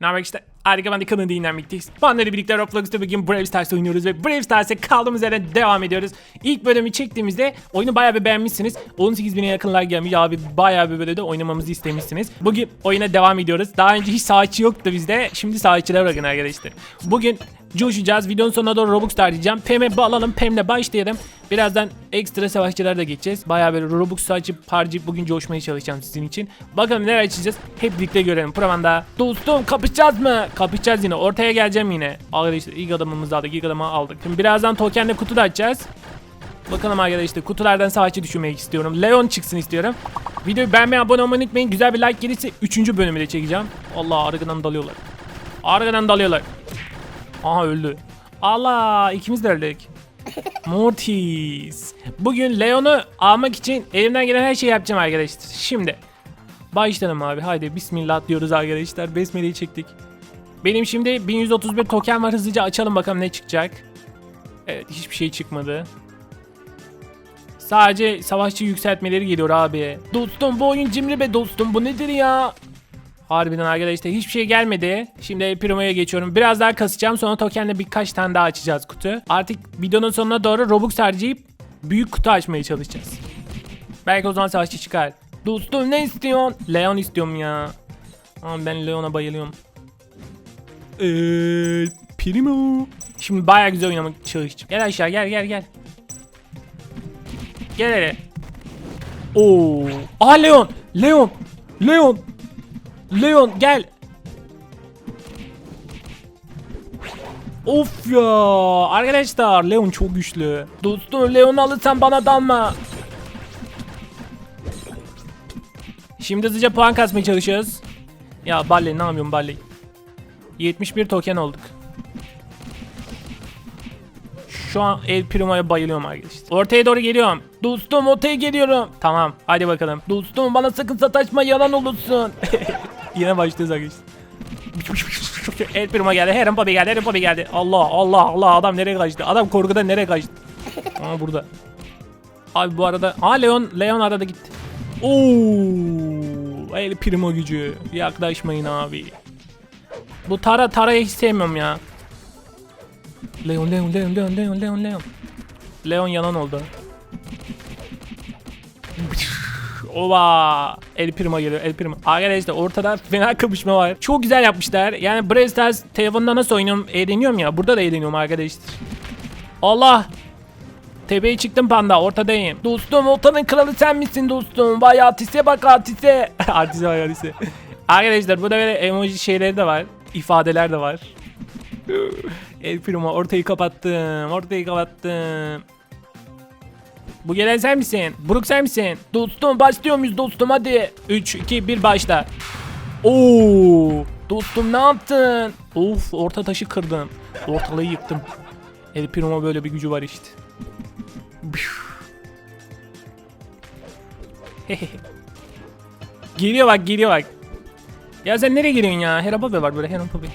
Ne haber işte? Harika ben de kanını dinlenmekteyiz. Banları birlikte Roblox'ta bugün Brave Stars oynuyoruz ve Brave Stars'e kaldığımız yerden devam ediyoruz. İlk bölümü çektiğimizde oyunu bayağı bir beğenmişsiniz. 18 bine yakınlar gelmiş abi bayağı bir böyle de oynamamızı istemişsiniz. Bugün oyuna devam ediyoruz. Daha önce hiç saatçi yoktu bizde. Şimdi saatçiler bakın arkadaşlar. Bugün coşacağız. Videonun sonuna doğru Robux tarayacağım. Pem'e bağlanalım. Pem'le başlayalım. Birazdan ekstra savaşçılara da geçeceğiz. Bayağı böyle Robux açıp harcayıp bugün coşmaya çalışacağım sizin için. Bakalım neler açacağız. Hep birlikte görelim. Provanda. Dostum kapışacağız mı? Kapışacağız yine. Ortaya geleceğim yine. Arkadaşlar ilk adamımızı aldık. ilk adamı aldık. Şimdi birazdan tokenle kutu da açacağız. Bakalım arkadaşlar kutulardan savaşçı düşürmek istiyorum. Leon çıksın istiyorum. Videoyu beğenmeyi abone olmayı unutmayın. Güzel bir like gelirse 3. bölümü de çekeceğim. Allah arkadan dalıyorlar. Arkadan dalıyorlar. Aha öldü. Allah ikimiz de öldük. Mortis. Bugün Leon'u almak için elimden gelen her şeyi yapacağım arkadaşlar. Şimdi başlayalım abi. Haydi bismillah diyoruz arkadaşlar. Besmele'yi çektik. Benim şimdi 1131 token var. Hızlıca açalım bakalım ne çıkacak. Evet hiçbir şey çıkmadı. Sadece savaşçı yükseltmeleri geliyor abi. Dostum bu oyun cimri be dostum. Bu nedir ya? Harbiden arkadaşlar hiçbir şey gelmedi. Şimdi Primo'ya geçiyorum. Biraz daha kasacağım. Sonra tokenle birkaç tane daha açacağız kutu. Artık videonun sonuna doğru Robux harcayıp büyük kutu açmaya çalışacağız. Belki o zaman savaşçı çıkar. Dostum ne istiyorsun? Leon istiyorum ya. Ama ben Leon'a bayılıyorum. Eee Primo. Şimdi baya güzel oynamak çalışacağım. Gel aşağı gel gel gel. Gel hele. Oo. Aa Leon. Leon. Leon. Leon gel. Of ya. Arkadaşlar Leon çok güçlü. Dostum Leon alırsan bana dalma. Şimdi hızlıca puan kasmaya çalışıyoruz. Ya Balle ne yapıyorsun Balle? 71 token olduk. Şu an El Primo'ya bayılıyorum arkadaşlar. Ortaya doğru geliyorum. Dostum ortaya geliyorum. Tamam hadi bakalım. Dostum bana sakın sataşma yalan olursun. Yine başlıyoruz arkadaşlar. El Primo geldi. Heron Bobby geldi. Heron Bobby geldi. Allah Allah Allah adam nereye kaçtı? Adam korkudan nereye kaçtı? Aa burada. Abi bu arada Aa Leon Leon arada gitti. Oo! El Primo gücü. Yaklaşmayın abi. Bu Tara Tara'yı hiç sevmiyorum ya. Leon Leon Leon Leon Leon Leon Leon. Leon yalan oldu. Ova! El Primo geliyor, El Primo. Arkadaşlar ortada fena kapışma var. Çok güzel yapmışlar. Yani Brawl Stars telefonda nasıl oynuyorum, eğleniyorum ya. Burada da eğleniyorum arkadaşlar. Allah! Tepeye çıktım panda, ortadayım. Dostum, ortanın kralı sen misin dostum? Vay artiste bak artiste. artiste bak artiste. arkadaşlar burada böyle emoji şeyleri de var. ifadeler de var. El Primo ortayı kapattım. Ortayı kapattım. Bu gelen sen misin? Buruk sen misin? Dostum başlıyor muyuz dostum hadi. 3, 2, 1 başla. Oo, dostum ne yaptın? Of orta taşı kırdım. Ortalığı yıktım. El Primo böyle bir gücü var işte. geliyor bak geliyor bak. Ya sen nereye giriyorsun ya? Herapabe var böyle Herapabe.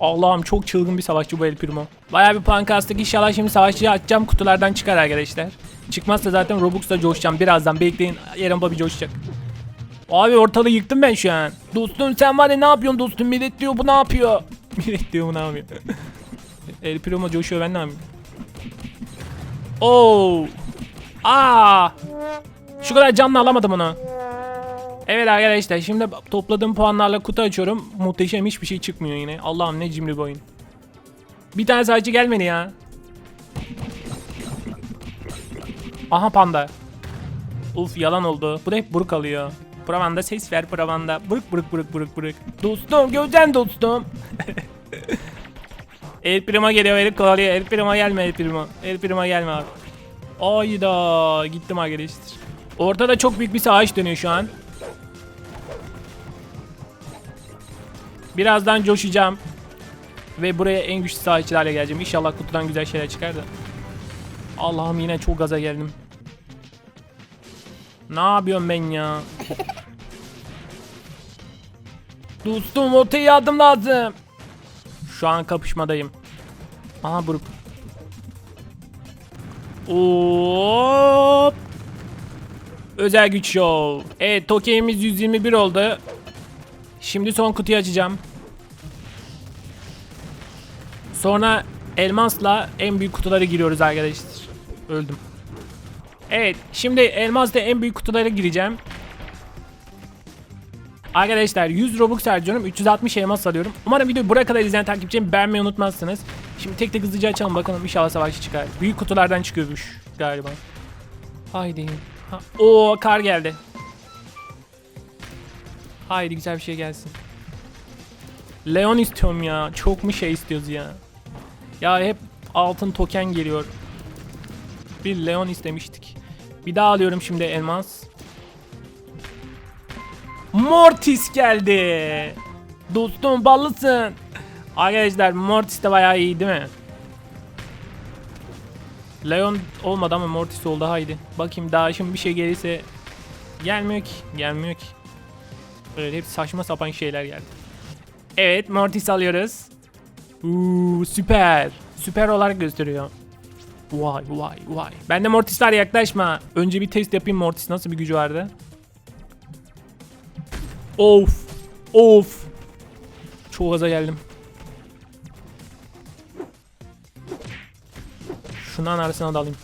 Allah'ım çok çılgın bir savaşçı bu El Primo. Bayağı bir puan kastık. İnşallah şimdi savaşçıyı açacağım. Kutulardan çıkar arkadaşlar. Çıkmazsa zaten Robux'ta coşacağım. Birazdan bekleyin. Eren Bobby coşacak. Abi ortalığı yıktım ben şu an. Dostum sen var ya ne yapıyorsun dostum? Millet diyor bu ne yapıyor? Millet diyor bu ne yapıyor? El Primo coşuyor ben ne yapayım? Oo. Aa! Şu kadar canlı alamadım onu. Evet arkadaşlar şimdi topladığım puanlarla kutu açıyorum. Muhteşem hiçbir şey çıkmıyor yine. Allah'ım ne cimri bir oyun. Bir tane sadece gelmedi ya. Aha panda. Uf yalan oldu. Bu da hep buruk alıyor. Provanda ses ver Provanda. Buruk buruk buruk buruk buruk. Dostum göreceksin dostum. El Primo geliyor El kovalıyor. El Primo gelme El Primo. El Primo gelme abi. Ayda gittim arkadaşlar. Ortada çok büyük bir savaş dönüyor şu an. Birazdan coşacağım. Ve buraya en güçlü sahipçilerle geleceğim. İnşallah kutudan güzel şeyler çıkar da. Allah'ım yine çok gaza geldim. Ne yapıyorum ben ya? Dostum ortaya yardım lazım. Şu an kapışmadayım. Aha Brook. Hop. Özel güç show. Evet tokeyimiz 121 oldu. Şimdi son kutuyu açacağım. Sonra elmasla en büyük kutulara giriyoruz arkadaşlar. Öldüm. Evet şimdi elmasla en büyük kutulara gireceğim. Arkadaşlar 100 Robux harcıyorum 360 elmas alıyorum. Umarım videoyu buraya kadar izleyen takipçilerim beğenmeyi unutmazsınız. Şimdi tek tek hızlıca açalım bakalım inşallah savaşçı çıkar. Büyük kutulardan çıkıyormuş galiba. Haydi. Ha, Oo kar geldi. Haydi güzel bir şey gelsin. Leon istiyorum ya. Çok mu şey istiyoruz ya? Ya hep altın token geliyor. Bir Leon istemiştik. Bir daha alıyorum şimdi elmas. Mortis geldi. Dostum ballısın. Arkadaşlar Mortis de bayağı iyi değil mi? Leon olmadı ama Mortis oldu haydi. Bakayım daha şimdi bir şey gelirse gelmiyor ki. Gelmiyor ki. Böyle hep saçma sapan şeyler geldi. Evet Mortis alıyoruz. Uuu süper. Süper olarak gösteriyor. Vay vay vay. Ben de Mortis var yaklaşma. Önce bir test yapayım Mortis nasıl bir gücü vardı. Of. Of. Çok aza geldim. Şundan arasına da alayım.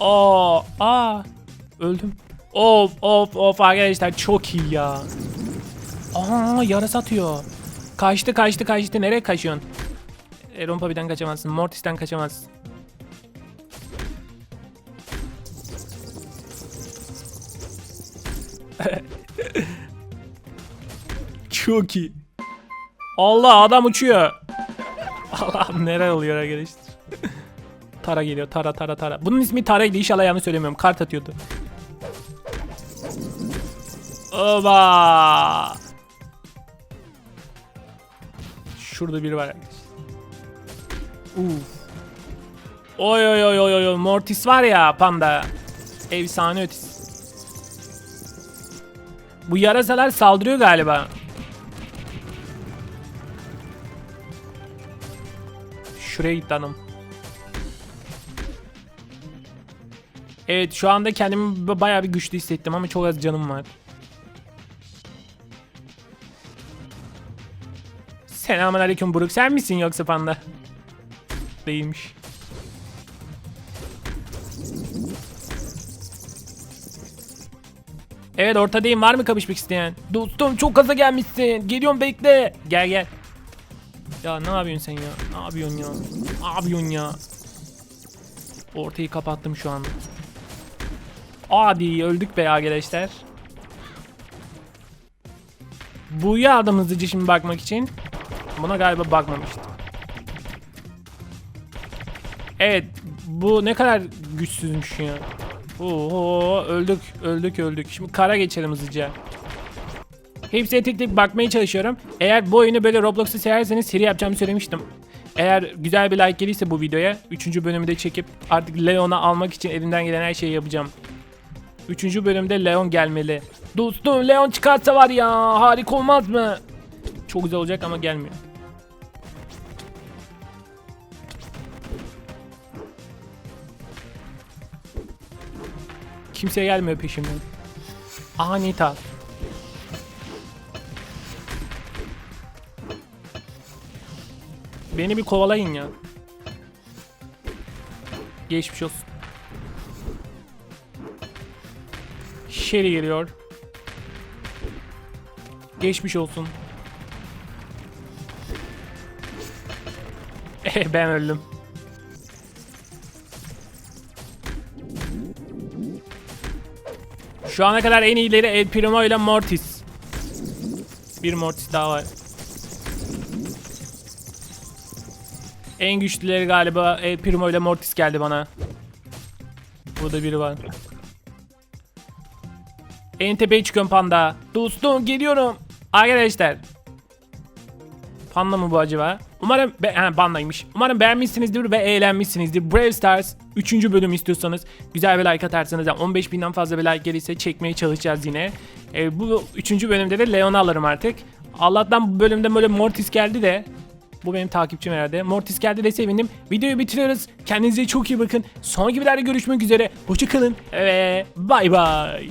Aa, aa. Öldüm. Of of of arkadaşlar çok iyi ya. Aa yarası atıyor. Kaçtı kaçtı kaçtı. Nereye kaçıyorsun? E, Rompabi'den kaçamazsın. Mortis'ten kaçamazsın. Çok iyi. Allah adam uçuyor. Allah'ım neler oluyor arkadaşlar. Tara geliyor. Tara Tara Tara. Bunun ismi Tara'ydı. İnşallah yanlış söylemiyorum. Kart atıyordu. Oba. Şurada biri var arkadaşlar. Uf. Oy oy oy oy oy. Mortis var ya panda. Efsane ötesi. Bu yarasalar saldırıyor galiba. Şuraya gitti hanım. Evet şu anda kendimi bayağı bir güçlü hissettim ama çok az canım var. Selamun aleyküm Buruk sen misin yoksa panda? Değilmiş. Evet ortadayım var mı kapışmak isteyen? Dostum çok gaza gelmişsin. Geliyorum bekle. Gel gel. Ya ne yapıyorsun sen ya? Ne yapıyorsun ya? Ne yapıyorsun ya? Ortayı kapattım şu anda. Adi öldük be arkadaşlar. Bu yardım hızlıca şimdi bakmak için. Buna galiba bakmamıştım. Evet bu ne kadar güçsüzmüş ya. Oo öldük öldük öldük. Şimdi kara geçelim hızlıca. Hepsine tek tek bakmaya çalışıyorum. Eğer bu oyunu böyle Roblox'ta severseniz seri yapacağımı söylemiştim. Eğer güzel bir like gelirse bu videoya 3. bölümü de çekip artık Leon'a almak için elimden gelen her şeyi yapacağım. 3. bölümde Leon gelmeli. Dostum Leon çıkarsa var ya harika olmaz mı? Çok güzel olacak ama gelmiyor. Kimse gelmiyor peşimden. Aha Nita. Beni bir kovalayın ya. Geçmiş olsun. Sherry geliyor. Geçmiş olsun. Eh ben öldüm. Şu ana kadar en iyileri El Primo ile Mortis. Bir Mortis daha var. En güçlüleri galiba El Primo ile Mortis geldi bana. Burada biri var. En tepeye çıkıyorum panda. Dostum geliyorum. Arkadaşlar. Panda mı bu acaba? Umarım be ha, pandaymış. Umarım beğenmişsinizdir ve eğlenmişsinizdir. Brave Stars 3. bölüm istiyorsanız güzel bir like atarsanız yani 15 binden fazla bir like gelirse çekmeye çalışacağız yine. Ee, bu 3. bölümde de Leon'u alırım artık. Allah'tan bu bölümde böyle Mortis geldi de Bu benim takipçim herhalde. Mortis geldi de sevindim. Videoyu bitiriyoruz. Kendinize çok iyi bakın. Sonraki videoda görüşmek üzere. Hoşçakalın ve bay bay.